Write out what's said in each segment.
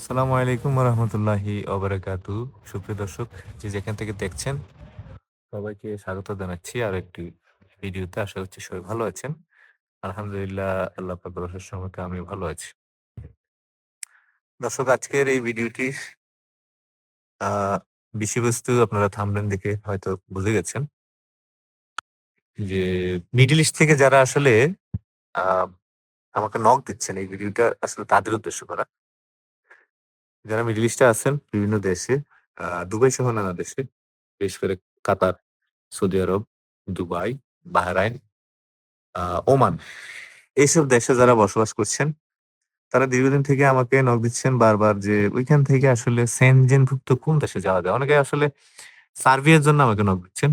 আসসালামু আলাইকুম রহমতুল্লাহি অবরাকাতু সুপ্রিয় দর্শক, যে যেখান থেকে দেখছেন, সবাইকে স্বাগত জানাচ্ছি আর একটি ভিডিওতে। আশা করছি সবাই ভালো আছেন। আলহামদুলিল্লাহ, আল্লাহ পাকের অশেষ আমি ভালো আছি। দর্শক, আজকের এই ভিডিওটি বিষয়বস্তু আপনারা থামলেন দেখে হয়তো বুঝে গেছেন যে মিডল ইস্ট থেকে যারা আসলে আমাকে নক দিচ্ছেন এই ভিডিওটা আসলে তাদের উদ্দেশ্য করা। যারা মিডল ইস্টে আছেন বিভিন্ন দেশে আহ, দুবাই সহ নানা দেশে বিশেষ করে Qatar Saudi Arab Dubai Bahrain আহ, ওমান এইসব দেশে যারা বসবাস করছেন তারা দীর্ঘদিন থেকে আমাকে নক দিচ্ছেন বারবার যে ওইখান থেকে আসলে সেনজেনভুক্ত কোন দেশে যাওয়া যায়? অনেকে আসলে সার্বিয়ার জন্য আমাকে নক দিচ্ছেন।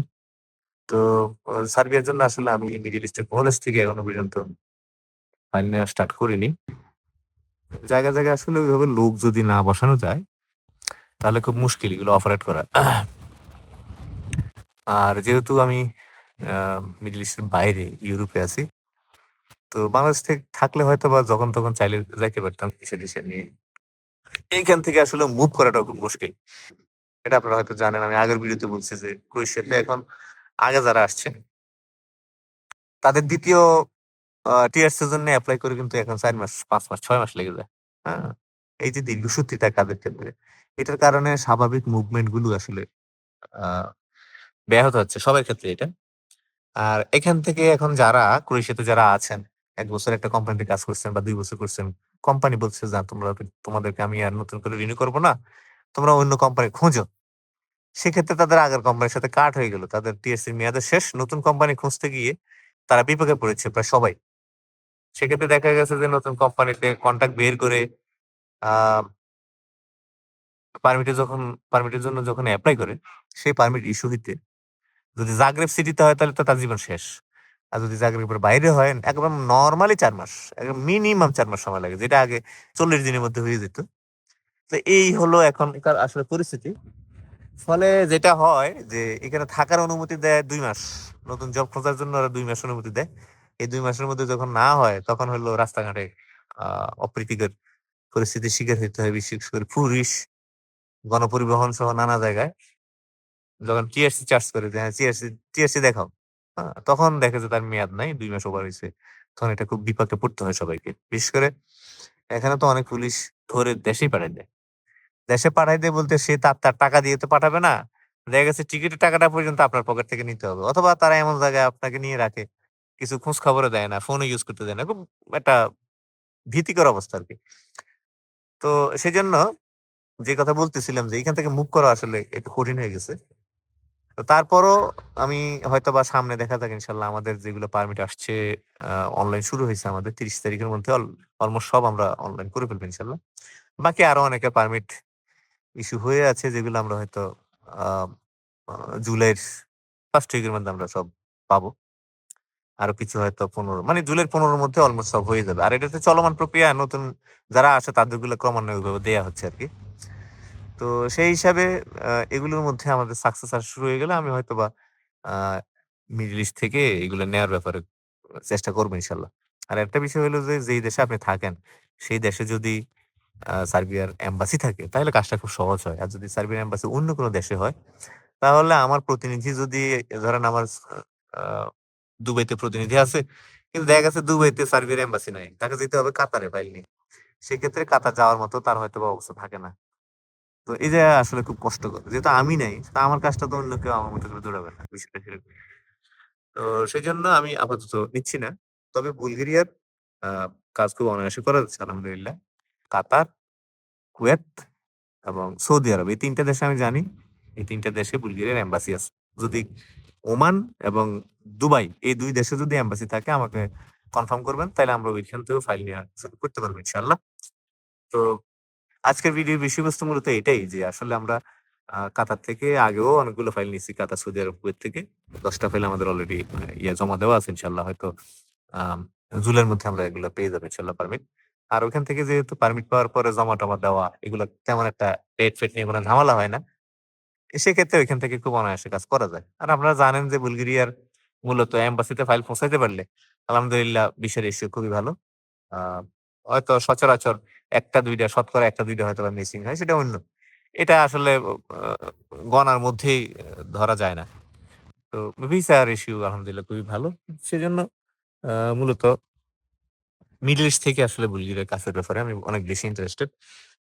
তো সার্বিয়ার জন্য আসলে আমি মিডিল ইস্টের কোন দেশ থেকে এখনও পর্যন্ত ফাইল নেওয়া স্টার্ট করিনি। জায়গা জায়গায় আসলে ওইভাবে লোক যদি না বসানো যায়, তাহলে খুব মুশকিল এগুলো অপারেট করা। আর যেহেতু আমি মিডল ইস্টের বাইরে ইউরোপে আছি, তো বাংলাদেশ থেকে থাকলে হয়তো বা যখন তখন চাইলে যাইতে পারতাম দেশে নিয়ে। এইখান থেকে আসলে মুভ করাটা খুব মুশকিল। এটা আপনারা হয়তো জানেন, আমি আগের ভিডিওতে বলছি যে ক্রোয়েশিয়াতে এখন আগে যারা আসছেন, তাদের দ্বিতীয় টিয়ার্স এর জন্য অ্যাপ্লাই করে কিন্তু এখন চার মাস, পাঁচ মাস, ছয় মাস লেগে যায়। হ্যাঁ এই যে দীর্ঘসূত্রিতা কাজের ক্ষেত্রে, এটার কারণে স্বাভাবিক মুভমেন্টগুলো আসলে ব্যাহত হচ্ছে সবার ক্ষেত্রে এটা। আর এখান থেকে এখন যারা, ক্রোয়েশিয়াতে যারা আছেন, এক বছর একটা কোম্পানিতে কাজ করছেন বা দুই বছর করছেন কোম্পানি বলছে, যে, তোমরা তোমাদেরকে আমি আর নতুন করে রিনিউ করব না, তোমরা অন্য কোম্পানি খোঁজো। সেক্ষেত্রে তাদের আগের কোম্পানির সাথে কাট হয়ে গেল। তাদের টিএসসি মেয়াদের শেষ, নতুন কোম্পানি খুঁজতে গিয়ে তারা বিপাকে পড়েছে প্রায় সবাই। সেক্ষেত্রে দেখা গেছে যে নতুন কোম্পানিতে কন্ট্যাক্ট বের করে, আহ পারমিটে যখন পারমিটের জন্য যখন অ্যাপ্লাই করে, সেই পারমিট ইস্যু হইতে যদি জাগ্রেব সিটিতে হয় তাহলে তো তার জীবন শেষ। আর যদি জাগ্রেবের বাইরে হয়, একদম নর্মালি চার মাস, একদম মিনিমাম চার মাস সময় লাগে, যেটা আগে চল্লিশ দিনের মধ্যে হয়ে যেত। তো এই হলো এখনকার আসলে পরিস্থিতি। ফলে যেটা হয় যে এখানে থাকার অনুমতি দেয় দুই মাস, নতুন জব খোঁজার জন্য ওরা দুই মাস অনুমতি দেয়। এই দুই মাসের মধ্যে যখন না হয়, তখন হলো রাস্তাঘাটে আহ অপ্রীতিকর পরিস্থিতির শিকার হইতে হয়, বিশেষ করে পুলিশ গণপরিবহন সহ নানা জায়গায়। যখন টিআরসি চার্জ করে যে হ্যাঁ টিআরসি টিআরসি দেখাও। তখন দেখে যে, তার মেয়াদ নাই, দুই মাস ওভার হয়েছে তখন এটা খুব বিপাকে পড়তে হয় সবাইকে। বিশেষ করে এখানে তো অনেক পুলিশ ধরে দেশেই পাঠাই দেয়। দেশে পাঠাই দেয় বলতে সে তার তার টাকা দিয়ে তো পাঠাবে না। দেখা গেছে টিকিটের টাকাটা পর্যন্ত আপনার পকেট থেকে নিতে হবে। অথবা তারা এমন জায়গায় আপনাকে নিয়ে রাখে। কিছু খোঁজ খবরও দেয় না, ফোনও ইউজ করতে দেয় না। খুব একটা ভীতিকর অবস্থা আর কি তো সেই জন্য যে কথা বলতেছিলাম যে, এখান থেকে মুভ করা আসলে একটু কঠিন হয়ে গেছে। তো তারপরও আমি হয়তো বা সামনে দেখা যাক ইনশাল্লাহ আমাদের যেগুলো পারমিট আসছে অনলাইন শুরু হয়েছে আমাদের তিরিশ তারিখের মধ্যে অলমোস্ট সব আমরা অনলাইন করে ফেলব ইনশাল্লাহ। বাকি আরও অনেকের পারমিট ইস্যু হয়ে আছে যেগুলো আমরা হয়তো জুলাইয়ের ফার্স্ট উইকের মধ্যে আমরা সব পাবো। আরও কিছু হয়তো পনেরো মানে জুলাইয়ের পনেরোর মধ্যে অলমোস্ট সব হয়ে যাবে। আর এটাতে চলমান প্রক্রিয়া, নতুন যারা আসে তাদেরগুলো ক্রমান্বয়ে ওইভাবে দেয়া হচ্ছে আর কি তো সেই হিসাবে এগুলোর মধ্যে আমাদের সাকসেস আসা শুরু হয়ে গেলে আমি হয়তো বা মিডল ইস্ট থেকে এগুলো নেওয়ার ব্যাপারে চেষ্টা করব ইনশাল্লাহ। আর একটা বিষয় হলো যে, যেই দেশে আপনি থাকেন, সেই দেশে যদি সার্বিয়ার এম্বাসি থাকে, তাহলে কাজটা খুব সহজ হয়। আর যদি সার্বিয়ার এম্বাসি অন্য কোনো দেশে হয়, তাহলে আমার প্রতিনিধি যদি, ধরেন আমার দুবাইতে প্রতিনিধি আছে। কিন্তু দেখা গেছে দুবাইতে সার্বিয়ার এম্বাসি নাই। তাকে যেতে হবে কাতারে ফাইল নিয়ে। সেক্ষেত্রে কাতার যাওয়ার মতো তার হয়তো অবস্থা থাকে না। তো এই যে আসলে খুব কষ্টকর। যেহেতু আমি নাই, তা আমার কাজটা তো অন্য কেউ আমার মতো করে দৌড়াবে না, বিষয়টা সেরকম। তো সেই জন্য আমি আপাতত নিচ্ছি না। তবে বুলগেরিয়ার কাজ খুব অনায়াসে করা যাচ্ছে, আলহামদুলিল্লাহ। কাতার, কুয়েত এবং সৌদি আরব, এই তিনটা দেশে আমি জানি। এই তিনটা দেশে বুলগেরিয়ার এম্বাসি আছে। যদি ওমান এবং দুবাই, এই দুই দেশে যদি এম্বাসি থাকে, আমাকে কনফার্ম করবেন তাহলে আমরা ওইখান থেকেও ফাইল নিয়ে করতে পারব ইনশাল্লাহ তো আজকের ভিডিওর বিষয়বস্তু মূলত এটাই যে, আসলে আমরা কাতার থেকে আগেও অনেকগুলো ফাইল নিয়েছি, কাতার, সৌদি আরব থেকে। দশটা ফাইল আমাদের অলরেডি ইয়ে জমা দেওয়া আছে ইনশাল্লাহ হয়তো জুলাইয়ের মধ্যে আমরা এগুলো পেয়ে যাব ইনশাল্লাহ পারমিট আর ওখান থেকে যেহেতু পারমিট পাওয়ার পরে জমা টমা দেওয়া, এগুলো তেমন একটা ডেট ফেট নিয়ে কোনো ঝামেলা হয় না। সেক্ষেত্রে ওইখান থেকে খুব অনায়াসে কাজ করা যায়। আর আপনারা জানেন যে, বুলগেরিয়ার মূলত এম্বাসিতে ফাইল পৌঁছাইতে পারলে আলহামদুলিল্লাহ বিশ্বের রেশিও খুবই ভালো। আহ হয়তো সচরাচর একটা দুইটা শতকরা একটা দুইটা হয়তো মিসিং হয় সেটা অন্য। এটা আসলে আহ, গণার মধ্যেই ধরা যায় না। তো ভিসা রেশিও আলহামদুলিল্লাহ খুবই ভালো। সেজন্য আহ, মূলত মিডল ইস্ট থেকে আসলে বুলগেরিয়ার কাছের ব্যাপারে আমি অনেক বেশি ইন্টারেস্টেড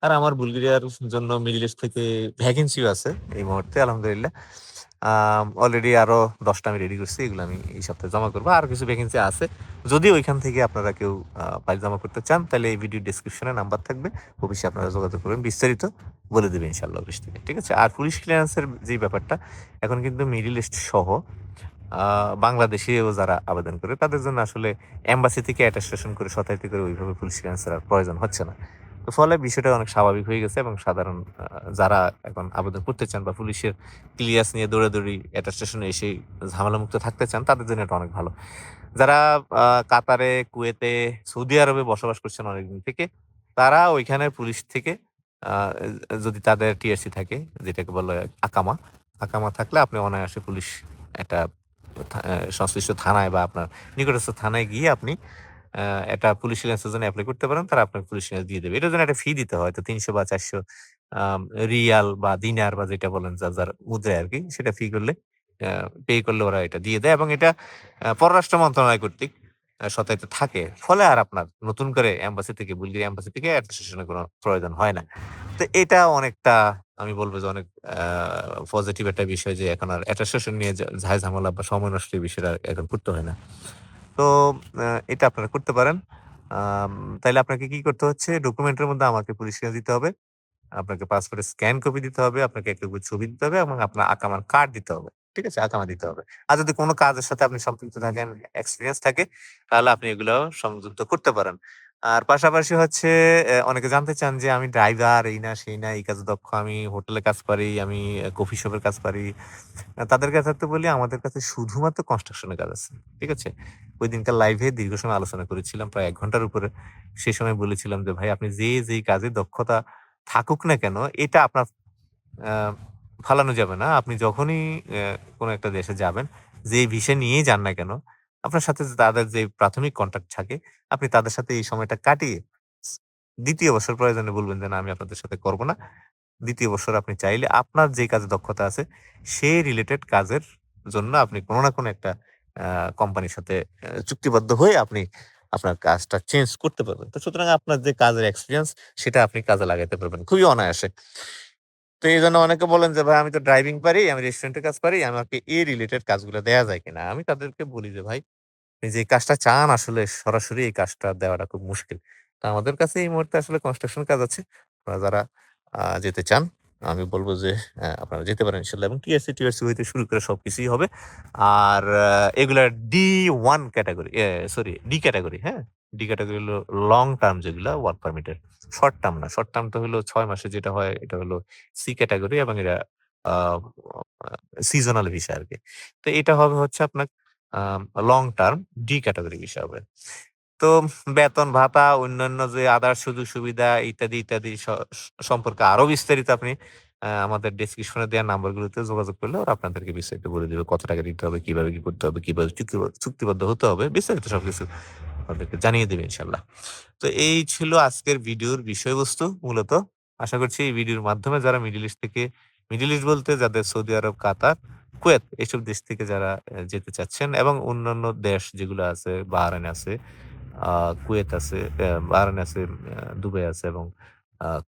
আর আমার বুলগেরিয়ার জন্য মিডল ইস্ট থেকে ভ্যাকেন্সিও আছে এই মুহূর্তে আলহামদুলিল্লাহ। অলরেডি আরও দশটা আমি রেডি করছি, এগুলো আমি এই সপ্তাহে জমা করব। আর কিছু ভ্যাকেন্সি আছে। যদি ওইখান থেকে আপনারা কেউ ফাইল জমা করতে চান, তাহলে এই ভিডিও ডিসক্রিপশনে নাম্বার থাকবে। অফিসে আপনারা যোগাযোগ করবেন। বিস্তারিত বলে দেবেন ইনশাল্লাহ অফিস থেকে, ঠিক আছে? আর পুলিশ ক্লিয়ারেন্সের যে ব্যাপারটা, এখন কিন্তু মিডিল ইস্ট সহ বাংলাদেশেও যারা আবেদন করে, তাদের জন্য আসলে অ্যাম্বাসি থেকে অ্যাটাস্টেশন করে শতাব্দী করে ওইভাবে পুলিশ ক্লিয়ারেন্সের আর প্রয়োজন হচ্ছে না। তো ফলে বিষয়টা অনেক স্বাভাবিক হয়ে গেছে এবং সাধারণ যারা এখন আবেদন করতে চান বা পুলিশের ক্লিয়ার্স নিয়ে দৌড়াদৌড়ি স্টেশনে এসে ঝামেলামুক্ত থাকতে চান, তাদের জন্য এটা অনেক ভালো। যারা কাতারে, কুয়েতে, সৌদি আরবে বসবাস করছেন অনেকদিন থেকে, তারা ওইখানে পুলিশ থেকে যদি তাদের টিএসসি থাকে, যেটাকে বলে আকামা আকামা থাকলে আপনি অনায়াসে পুলিশ একটা সংশ্লিষ্ট থানায় বা আপনার নিকটস্থ থানায় গিয়ে আপনি একটা পুলিশ লাইসেন্সের জন্য অ্যাপ্লাই করতে পারেন, তারা আপনাকে পুলিশ লাইসেন্স দিয়ে দেবে। এটার জন্য একটা ফি দিতে হয়, তো তিনশো বা চারশো রিয়াল বা দিনার বা যেটা বলেন যার যার মুদ্রায় আর কি সেটা ফি করলে পে করলে ওরা এটা দিয়ে দেয় এবং এটা পররাষ্ট্র মন্ত্রণালয় কর্তৃক সত্যায়িত থাকে। ফলে আর আপনার নতুন করে এম্বাসি থেকে, বুলগেরিয়া এম্বাসি থেকে অ্যাডমিনিস্ট্রেশনের কোনো প্রয়োজন হয় না। তো এটা অনেকটা, আমি বলব যে অনেক পজিটিভ একটা বিষয় যে এখন আর অ্যাটাস্টেশন নিয়ে ঝাই ঝামেলা বা সময় নষ্টের বিষয়টা এখন করতে হয় না। তো এটা আপনারা করতে পারেন। তাইলে আপনাকে কি করতে হচ্ছে? ডকুমেন্টের মধ্যে আমাকে পরিষ্কার দিতে হবে, আপনাকে পাসপোর্টের স্ক্যান কপি দিতে হবে, আপনাকে একটু ছবি দিতে হবে এবং আপনার আকামার কার্ড দিতে হবে, ঠিক আছে? আকামা দিতে হবে। আর যদি কোনো কাজের সাথে আপনি সম্পৃক্ত থাকেন এক্সপিরিয়েন্স থাকে, তাহলে আপনি এগুলো সংযুক্ত করতে পারেন। আর পাশাপাশি হচ্ছে অনেকে জানতে চান যে আমি ড্রাইভার, এই না সেই না, এই কাজে দক্ষ, আমি হোটেলে কাজ পারি, আমি কফি শপের কাজ পারি। তাদের কাছে তো বলি, আমাদের কাছে শুধুমাত্র কনস্ট্রাকশনের কাজ আছে, ঠিক আছে? ওই দিনকার লাইভে দীর্ঘ সময় আলোচনা করেছিলাম, প্রায় এক ঘণ্টার উপরে। সেই সময় বলেছিলাম যে, ভাই, আপনি যে, যেই কাজে দক্ষতা থাকুক না কেন, এটা আপনার ফালানো যাবে না। আপনি যখনই কোনো একটা দেশে যাবেন, যে ভিসা নিয়েই যান না কেন আপনার সাথে তাদের যে প্রাথমিক কন্ট্যাক্ট থাকে, আপনি তাদের সাথে এই সময়টা কাটিয়ে দ্বিতীয় বছর প্রয়োজনে বলবেন যে, না, আমি আপনাদের সাথে করব না। দ্বিতীয় বছর আপনি চাইলে আপনার যে কাজে দক্ষতা আছে সেই রিলেটেড কাজের জন্য আপনি কোনো না কোনো একটা কোম্পানির সাথে চুক্তিবদ্ধ হয়ে আপনি আপনার কাজটা চেঞ্জ করতে পারবেন। তো সুতরাং আপনার যে কাজের এক্সপিরিয়েন্স সেটা আপনি কাজে লাগাতে পারবেন খুবই অনায়াসে। তো এই জন্য অনেকে বলেন যে, ভাই, আমি তো ড্রাইভিং পারি, আমি রেস্টুরেন্টের কাজ পারি, আমাকে এই রিলেটেড কাজগুলো দেয়া যায় কিনা? আমি তাদেরকে বলি যে, ভাই আপনি যে কাজটা চান আসলে সরাসরি এই কাজটা দেওয়াটা খুব মুশকিল। তো আমাদের কাছে এই মুহূর্তে আসলে কনস্ট্রাকশন কাজ আছে। আপনারা যারা যেতে চান, আমি বলব যে আপনারা যেতে পারেন ইনশাল্লাহ এবং টিএসসি টিএসসি হইতে শুরু করে সবকিছুই হবে। আর এগুলা D one category sorry D category হ্যাঁ? ডি ক্যাটাগরি হলো লং টার্ম যেগুলা ওয়ার্ক পারমিটের শর্ট টার্ম না শর্ট টার্ম তো হলো ছয় মাসে যেটা হয়, এটা হলো সি ক্যাটাগরি এবং এটা সিজনাল ভিসা আর কি তো এটা হবে হচ্ছে আপনার long term D category visa হবে। তো বেতন ভাতা, অন্যান্য যে আদার সুযোগ সুবিধা ইত্যাদি ইত্যাদি সম্পর্কে আরও বিস্তারিত আপনি আমাদের ডেসক্রিপশনে দেওয়া নাম্বারগুলোতে যোগাযোগ করলে ওরা আপনাদেরকে বিস্তারিত বলে দেবে, কত টাকা দিতে হবে, কীভাবে কি করতে হবে, কীভাবে চুক্তি- চুক্তিবদ্ধ হতে হবে, বিস্তারিত সবকিছু আপনাদেরকে জানিয়ে দেবে ইনশাল্লাহ তো এই ছিল আজকের ভিডিওর বিষয়বস্তু মূলত। আশা করছি এই ভিডিওর মাধ্যমে যারা মিডিল ইস্ট থেকে মিডিল ইস্ট বলতে যাদের সৌদি আরব কাতার কুয়েত এইসব দেশ থেকে যারা যেতে চাচ্ছেন এবং অন্যান্য দেশ যেগুলো আছে বাহরাইন আছে কুয়েত আছে আহ, বাহরাইন আছে দুবাই আছে এবং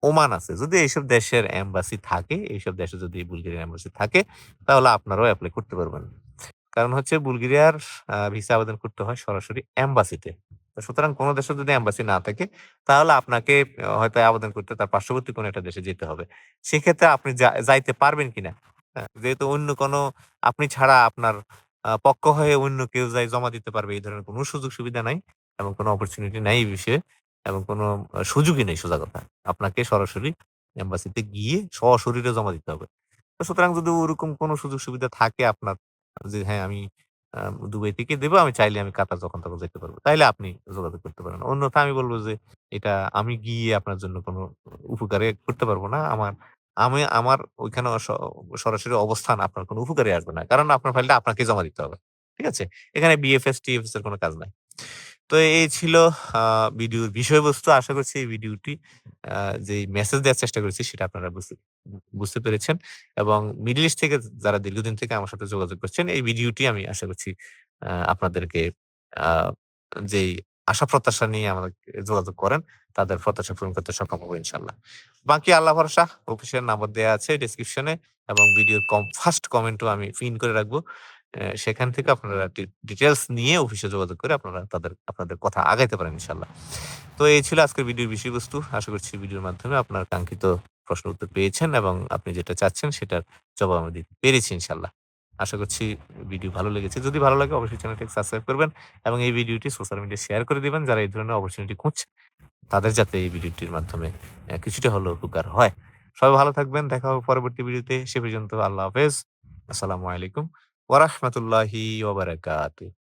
ওমান আছে। যদি এইসব দেশের এম্বাসি থাকে এইসব দেশে যদি বুলগেরিয়ার এম্বাসি থাকে তাহলে আপনারাও অ্যাপ্লাই করতে পারবেন। কারণ হচ্ছে বুলগেরিয়ার ভিসা আবেদন করতে হয় সরাসরি এম্বাসিতে। সুতরাং কোনো দেশে যদি এম্বাসি না থাকে তাহলে আপনাকে হয়তো আবেদন করতে তার পার্শ্ববর্তী কোনো একটা দেশে যেতে হবে। সেক্ষেত্রে আপনি যাইতে পারবেন কিনা হ্যাঁ, যেহেতু অন্য কোনো আপনি ছাড়া আপনার পক্ষ হয়ে অন্য কেউ যাই জমা দিতে পারবে এই ধরনের কোনো সুযোগ সুবিধা নাই এবং কোনো অপরচুনিটি নাই এই বিষয়ে এবং কোনো সুযোগই নেই সোজা কথা। আপনাকে সরাসরি এম্বাসিতে গিয়ে সশরীরে জমা দিতে হবে। তো সুতরাং যদি ওরকম কোনো সুযোগ সুবিধা থাকে আপনার যে হ্যাঁ আমি দুবাই থেকে দেবো আমি চাইলে আমি কাতার যখন তখন যেতে পারব। তাইলে আপনি যোগাযোগ করতে পারেন। অন্যথা আমি বলব যে এটা আমি গিয়ে আপনার জন্য কোনো উপকারে করতে পারব না। আমার আমি আমার ওইখানে সরাসরি অবস্থান আপনার কোনো উপকারে আসবে না। কারণ আপনার ফাইলটা আপনাকে জমা দিতে হবে ঠিক আছে? এখানে বিএফএস টিএফএস এর কোনো কাজ নাই। তো এই ছিল ভিডিওর বিষয়বস্তু। আশা করছি এই ভিডিওটি যেই মেসেজ দেওয়ার চেষ্টা করেছি সেটা আপনারা বুঝতে পেরেছেন। এবং মিডল ইস্ট থেকে যারা দীর্ঘদিন থেকে আমার সাথে যোগাযোগ করছেন, এই ভিডিওটি আমি আশা করছি আপনাদেরকে যেই আশা প্রত্যাশা নিয়ে আমাদেরকে যোগাযোগ করেন, তাদের প্রত্যাশা পূরণ করতে সক্ষম হব ইনশাল্লাহ বাকি আল্লাহ ভরসা। অফিসের নাম্বার দেওয়া আছে ডেসক্রিপশনে এবং ভিডিওর কম ফার্স্ট কমেন্টও আমি পিন করে রাখব। সেখান থেকে আপনারা ডি ডিটেইলস নিয়ে অফিসে যোগাযোগ করে আপনারা তাদের আপনাদের কথা আগাইতে পারেন ইনশাল্লাহ তো এই ছিল আজকের ভিডিওর বিষয়বস্তু। আশা করছি ভিডিওর মাধ্যমে আপনার কাঙ্ক্ষিত প্রশ্ন উত্তর পেয়েছেন এবং আপনি যেটা চাচ্ছেন সেটার জবাব আমি দিতে পেরেছি ইনশাআল্লাহ। আশা করছি ভিডিও ভালো লেগেছে। যদি ভালো লাগে, অবশ্যই চ্যানেলটিকে সাবস্ক্রাইব করবেন এবং এই ভিডিওটি সোশ্যাল মিডিয়ায় শেয়ার করে দিবেন যারা এই ধরনের অপরচুনিটি খুঁজছে। তাদের যাতে এই ভিডিওটির মাধ্যমে কিছুটা হলেও উপকার হয়। সবাই ভালো থাকবেন। দেখা হবে পরবর্তী ভিডিওতে। সে পর্যন্ত আল্লাহ হাফেজ। আসসালামু আলাইকুম ওয়া রাহমাতুল্লাহি ওয়া বারাকাতুহু।